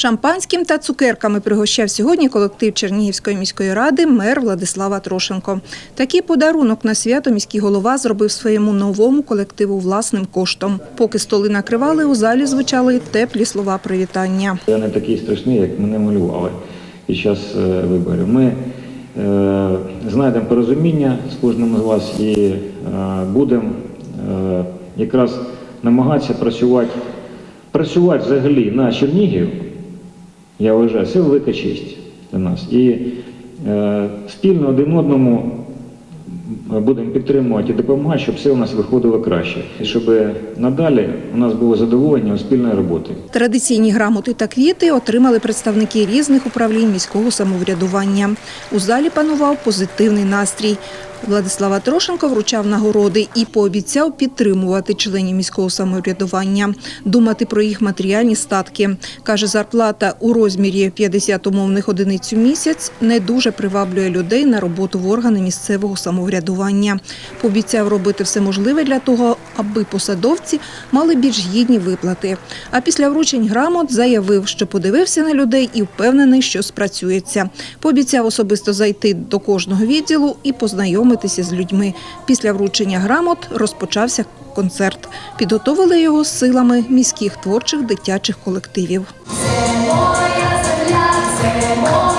Шампанським та цукерками пригощав сьогодні колектив Чернігівської міської ради мер Владислава Трошенко. Такий подарунок на свято міський голова зробив своєму новому колективу власним коштом. Поки столи накривали, у залі звучали теплі слова привітання. Я не такий страшний, як мене малювали під час е, виборів. Ми е, знайдемо порозуміння з кожним з вас і е, будемо якраз намагатися працювати, працювати взагалі на Чернігів. Я вважаю, це велика честь для нас. І е, спільно один одному будемо підтримувати і допомагати, щоб все у нас виходило краще. І щоб надалі у нас було задоволення від спільної роботи. Традиційні грамоти та квіти отримали представники різних управлінь міського самоврядування. У залі панував позитивний настрій. Владислава Трошенко вручав нагороди і пообіцяв підтримувати членів міського самоврядування, думати про їх матеріальні статки. Каже, зарплата у розмірі 50 умовних одиниць у місяць не дуже приваблює людей на роботу в органи місцевого самоврядування. Пообіцяв робити все можливе для того, аби посадовці мали більш гідні виплати. А після вручень грамот заявив, що подивився на людей і впевнений, що спрацюється. Пообіцяв особисто зайти до кожного відділу і познайомитися з людьми. Після вручення грамот розпочався концерт. Підготовили його з силами міських творчих дитячих колективів. Моя земля, це моя